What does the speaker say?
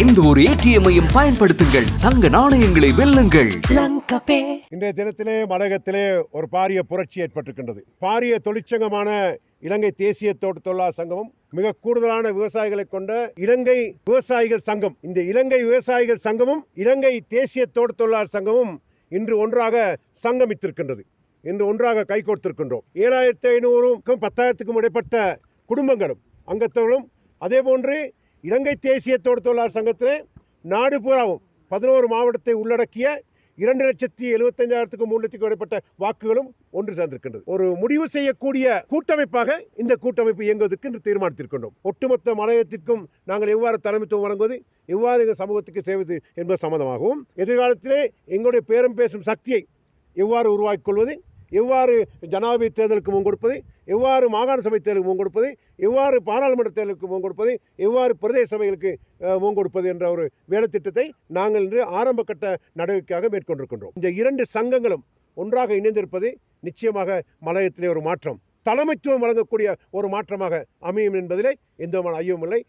எந்த ஒரு ஏடிஎம்மையும் பயன்படுத்துங்கள். தங்க நாணயங்களை வெல்லுங்கள். இன்றைய தினத்திலே மடகத்திலே ஒரு பாரிய புரட்சி ஏற்பட்டிருக்கின்றது. பாரிய தொழிற்சங்கமான இலங்கை தேசிய தோட்ட தொழிலாளர் சங்கமும் மிக கூடுதலான விவசாயிகளை கொண்ட இலங்கை விவசாயிகள் சங்கம் இந்த இலங்கை விவசாயிகள் சங்கமும் இலங்கை தேசிய தோட்ட தொழிலாளர் சங்கமும் இன்று ஒன்றாக சங்கமித்திருக்கின்றது. இன்று ஒன்றாக கைகோர்த்திருக்கின்றோம் ஏழாயிரத்தி ஐநூறுக்கும் பத்தாயிரத்துக்கும் இடைப்பட்ட குடும்பங்களும் அங்கத்தவர்களும் அதே போன்று இலங்கை தேசிய தோட்ட தொழிலாளர் சங்கத்திலே நாடு பூராவும் பதினோரு மாவட்டத்தை உள்ளடக்கிய இரண்டு லட்சத்தி எழுபத்தஞ்சாயிரத்துக்கும் மூணு லட்சத்துக்கு இடைப்பட்ட வாக்குகளும் ஒன்று சேர்ந்திருக்கின்றது. ஒரு முடிவு செய்யக்கூடிய கூட்டமைப்பாக இந்த கூட்டமைப்பு இயங்குவதற்கு இன்று தீர்மானித்திருக்கின்றோம். ஒட்டுமொத்த மலையத்திற்கும் நாங்கள் எவ்வாறு தலைமைத்துவம் வழங்குவது எவ்வாறு எங்கள் சமூகத்துக்கு செய்வது என்பது சம்மந்தமாகவும் எதிர்காலத்திலே எங்களுடைய பேரம் பேசும் சக்தியை எவ்வாறு உருவாக்கிக் கொள்வது எவ்வாறு ஜனாதிபதி தேர்தலுக்கு முன் கொடுப்பது எவ்வாறு மாகாண சபை தேர்தலுக்கு முன் கொடுப்பது எவ்வாறு பாராளுமன்ற தேர்தலுக்கு முன் கொடுப்பது எவ்வாறு பிரதேச சபைகளுக்கு முன் கொடுப்பது என்ற ஒரு வேலைத்திட்டத்தை நாங்கள் இன்று ஆரம்ப கட்ட நடவடிக்கையாக மேற்கொண்டிருக்கின்றோம். இந்த இரண்டு சங்கங்களும் ஒன்றாக இணைந்திருப்பது நிச்சயமாக மலையத்திலே ஒரு மாற்றம். தலைமைத்துவம் வழங்கக்கூடிய ஒரு மாற்றமாக அமையும் என்பதிலே எந்த விதமான ஐயமும் இல்லை.